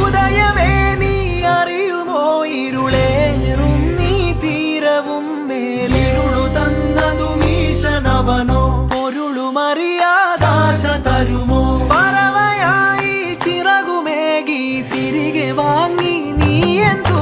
ഉദയമേ നീ അറിയുമോ? ഇരുളേറും നീ തീരവും മേലിരുളു തന്നതും ഈശനവനോ? പൊരുളുമറിയാദാശ തരുമോ? പറവയായി ചിറകുമേകി തിരികെ വാങ്ങി നീ എന്തോ